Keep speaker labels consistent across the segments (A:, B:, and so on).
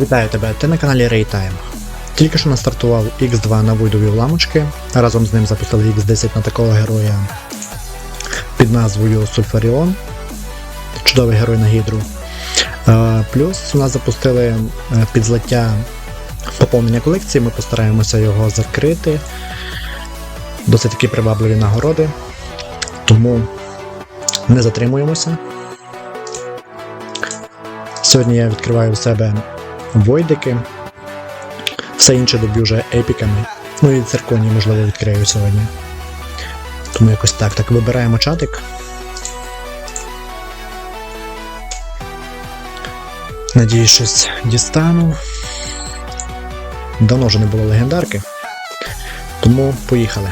A: Вітаю тебе, ти на каналі Raytime. Тільки що настартував X2 на войдові вламочки, разом з ним запустили X10 на такого героя під назвою Сульфаріон, чудовий герой на гідру. Е, Плюс у нас запустили е, підзлиття поповнення колекції, ми постараємося його закрити. Досить такі привабливі нагороди. Тому не затримуємося. Сьогодні я відкриваю у себе войдики. Все інше доб'ю вже епіками. Ну і цирконі, можливо, відкрию сьогодні. Тому якось так. Так, вибираємо чатик. Надіюсь, щось дістану. Давно вже не було легендарки. Тому поїхали.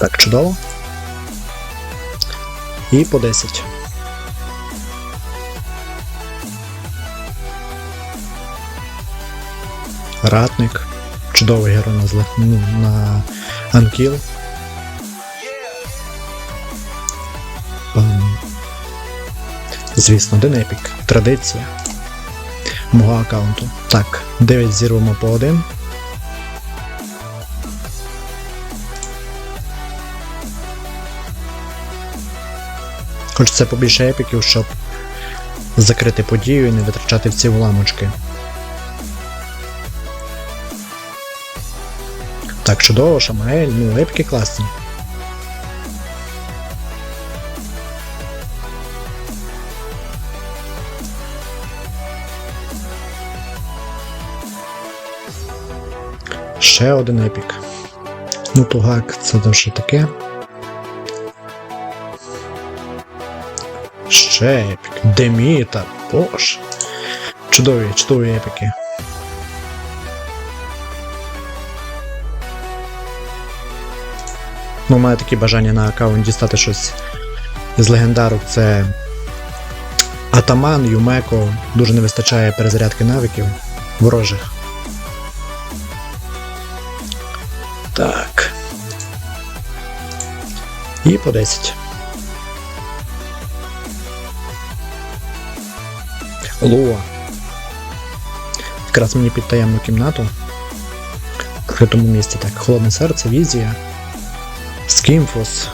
A: Так, чудово. І по 10. Ратник. Чудовий герой на, зле... ну, на Анкіл. Звісно, один епік. Традиція. Мого аккаунту. Так, 9 зірвемо по 1. Хочеться побільше епіків, щоб закрити подію і не витрачати в ці вламочки. Так, чудово, Шамаель, ну епіки класні. Ще один епік. Ну, тугак, це що таке. Ще епік. Деміта, боже. Чудові, чудові епіки. Ну, маю такі бажання на аккаунт дістати щось з легендарок. Це Атаман, Юмеко. Дуже не вистачає перезарядки навиків ворожих. Так. І по 10. Луа. Якраз мені під таємну кімнату. В критому місці. Так, Холодне серце, візія. Скімфос.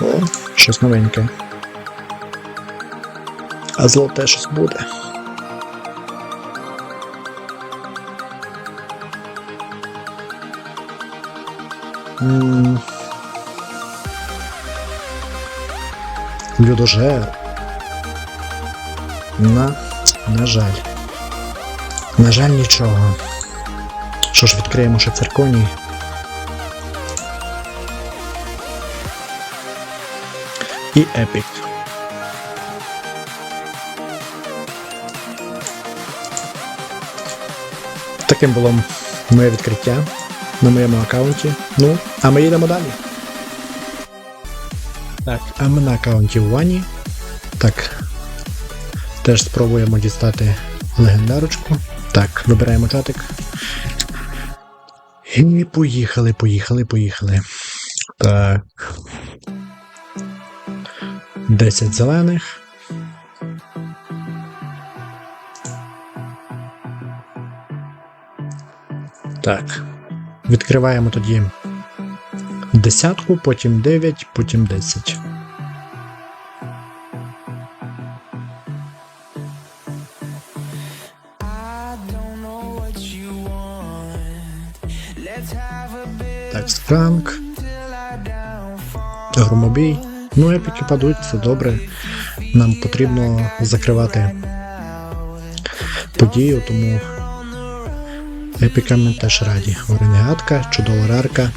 A: О, щось новеньке. А золоте щось буде. М. Людожер. На, на жаль. На жаль, нічого. Що ж, відкриємо ще цирконій. І епік. Таким було моє відкриття на моєму аккаунті. Ну, а ми їдемо далі. Так, а ми на аккаунті Вані. Так. Теж спробуємо дістати легендарочку. Так, вибираємо чатик. І поїхали, поїхали, поїхали. Так. 10 зелених. Так. Відкриваємо тоді десятку, потім 9, потім 10.
B: I don't know what you want. Let's have a bit
A: Так, громобій. Ну, епіки падуть, це добре. Нам потрібно закривати подію, тому епіками теж раді. Оренегатка, чудова рарка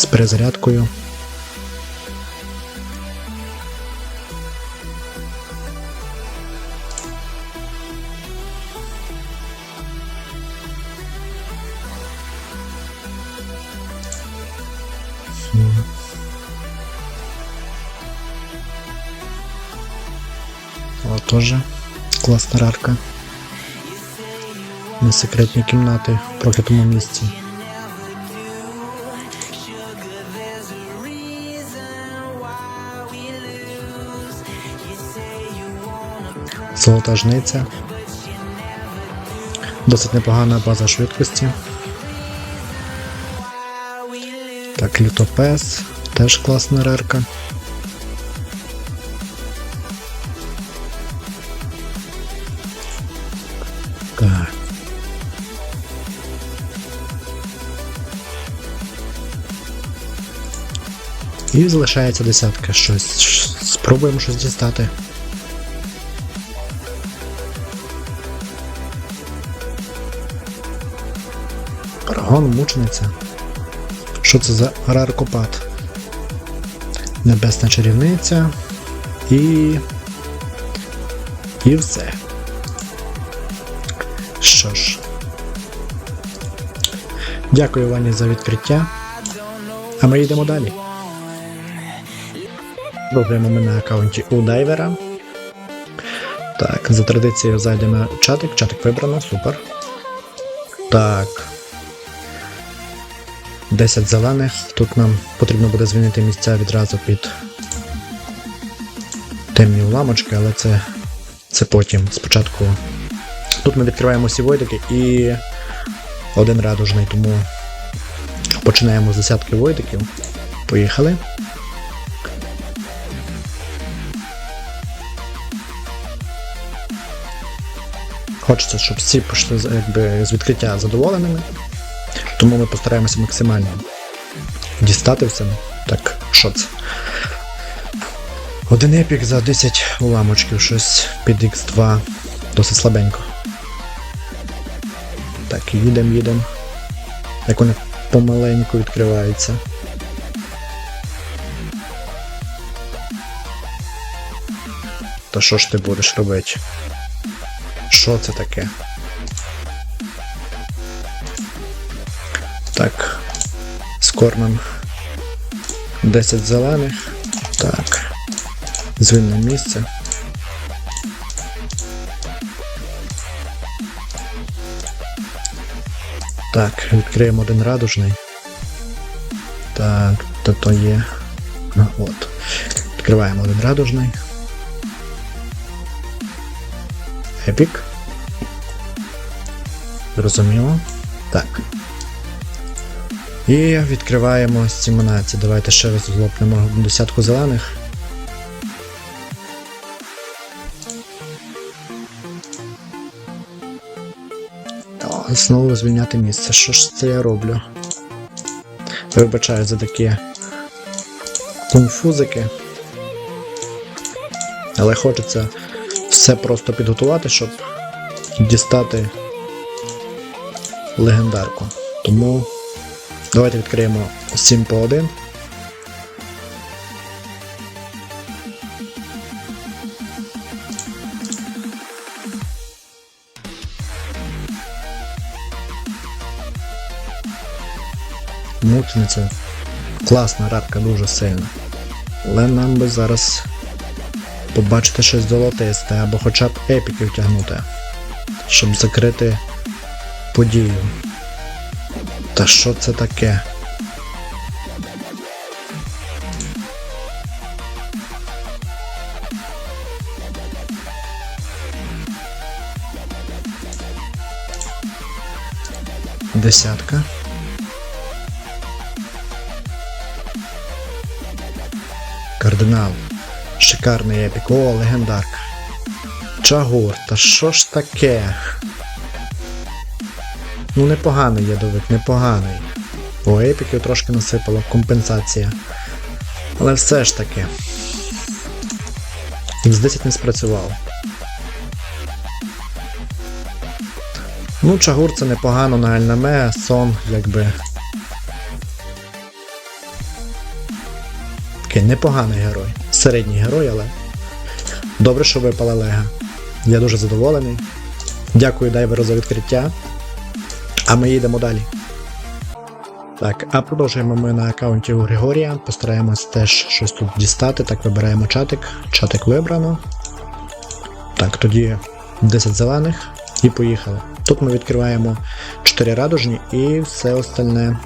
A: з перезарядкою. Вот тоже класна рарка. На секретній кімнаті в проклятому місці. Золота жниця. Досить непогана база швидкості. Так, лютопес. Теж класна рерка. Так. І залишається десятка щось. Спробуємо щось дістати. Парагон, мучениця. Що це за раркопад? Небесна чарівниця. І. І все. Що ж. Дякую Вані за відкриття. А ми йдемо далі. Пробуємо ми на аккаунті у дайвера. Так, за традицією зайдемо чатик. Чатик вибрано, супер. Так. 10 зелених. Тут нам потрібно буде звільнити місця відразу під темні уламочки, але це, це потім. Спочатку. Тут ми відкриваємо всі войдики і один радужний, тому починаємо з десятки войдиків. Поїхали. Хочеться, щоб всі пішли якби, з відкриття задоволеними. Тому ми постараємося максимально дістати все. Так, що це? Один епік за 10 уламочків, щось під X2. Досить слабенько. Так, їдемо, їдемо. Як вони помаленьку відкриваються. Та що ж ти будеш робити? Що це таке? Так. Скормим 10 зелених. Так. Звільне місце. Так, відкриємо один радужний. Так, то то є. От. Відкриваємо один радужний. Епік. Зрозуміло. Так. І відкриваємо 17. Давайте ще раз злопнемо десятку зелених. Знову звільняти місце. Що ж це я роблю? Вибачаю за такі конфузики. Але хочеться все просто підготувати, щоб дістати легендарку. Тому давайте відкриємо 7 по 1. Мучениця. Класна рарка, дуже сильна. Але нам би зараз побачити щось золотисте або хоча б епіків тягнути, щоб закрити подію. Та що це таке? Десятка. Кардинал. Шикарний епік. О, легендарка. Чагур, та що ж таке? Ну, непоганий ядовик, непоганий. По епіків трошки насипало компенсація. Але все ж таки. X10 не спрацював. Ну, Чагур це непогано на Альнаме, сон, якби. Такий непоганий герой. Середній герой, але. Добре, що випала Лега. Я дуже задоволений. Дякую дайверу за відкриття. А ми їдемо далі. Так, а продовжуємо ми на аккаунті у Григорія. Постараємось теж щось тут дістати. Так, вибираємо чатик. Чатик вибрано. Так, тоді 10 зелених і поїхали. Тут ми відкриваємо 4 радужні і все остальне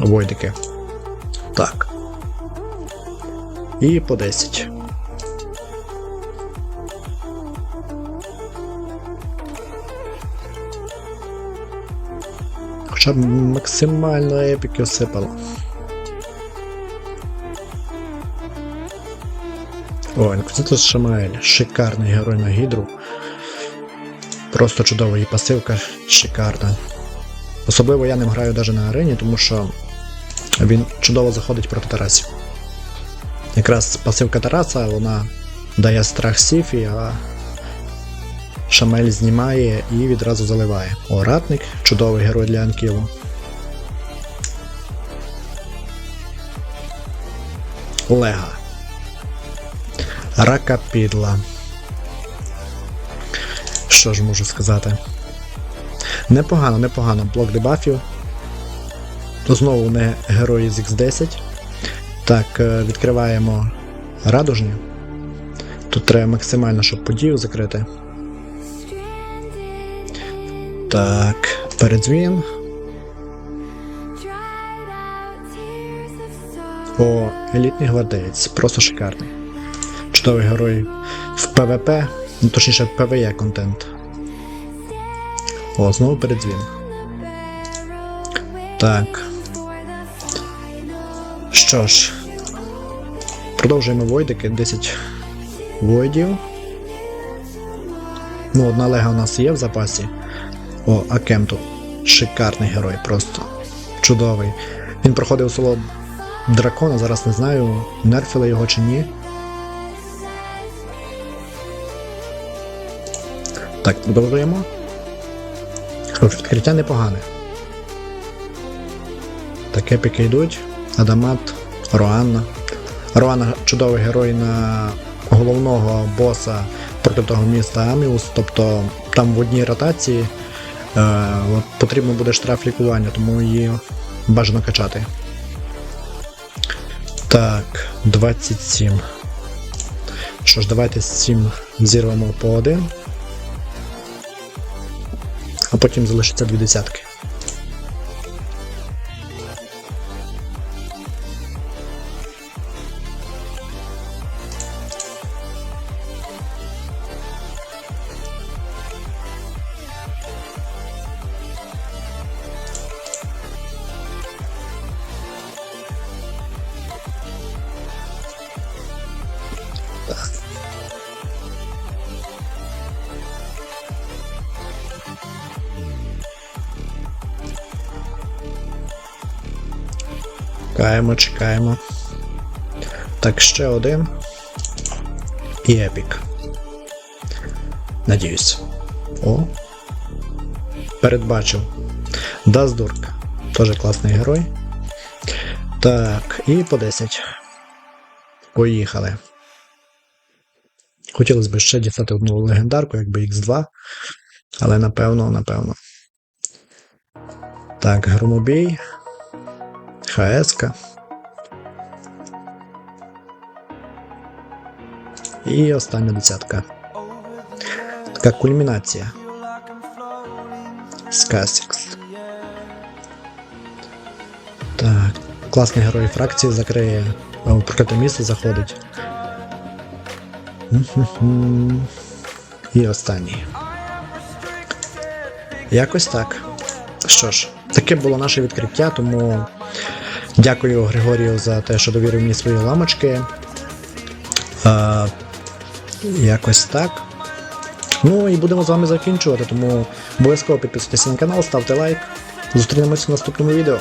A: войдики. Так. І по 10. Хоча б максимально епіки осипало. О, Інквізитор Шамаель. Шикарний герой на гідру. Просто чудова і пасивка шикарна. Особливо я ним граю навіть на арені, тому що він чудово заходить проти Тарасів. Якраз пасивка Тараса, вона дає страх Сіфі, а Шамель знімає і відразу заливає. О, ратник, чудовий герой для Анкілу. Лега. Рака підла. Що ж можу сказати? Непогано, непогано. Блок дебафів. Знову не герої з X10. Так, е, відкриваємо радужні. Тут треба максимально, щоб подію закрити. Так, передзвін. О, елітний гвардеєць, просто шикарний. Чудовий герой в ПВП, ну точніше в ПВЕ контент. О, знову передзвін. Так. Що ж, продовжуємо войдики, 10 войдів. Ну, одна лега у нас є в запасі. О, Акем тут. Шикарний герой, просто чудовий. Він проходив село дракона, зараз не знаю, нерфили його чи ні. Так, продовжуємо. Відкриття непогане. Так, епіки йдуть. Адамат, Роанна. Роанна чудовий герой на головного боса проти того міста Аміус. Тобто там в одній ротації от, потрібно буде штраф лікування, тому її бажано качати. Так, 27. Що ж, давайте з цим зірвемо по один. А потім залишиться дві десятки. Чекаємо, чекаємо. Так, ще один. І епік. Надіюсь. О. Передбачив. Даздурк. Теж класний герой. Так, і по 10. Поїхали. Хотілося б ще дістати одну легендарку, якби X2. Але напевно, напевно. Так, громобій. ХС. І остання десятка. Така кульмінація. Скасікс. Так. Класний герой фракції закриє. В прокляте місце заходить. І останній. Якось так. Що ж, таке було наше відкриття, тому дякую Григорію за те, що довірив мені свої ламочки. Е, якось так. Ну і будемо з вами закінчувати, тому обов'язково підписуйтесь на канал, ставте лайк. Зустрінемось в наступному відео.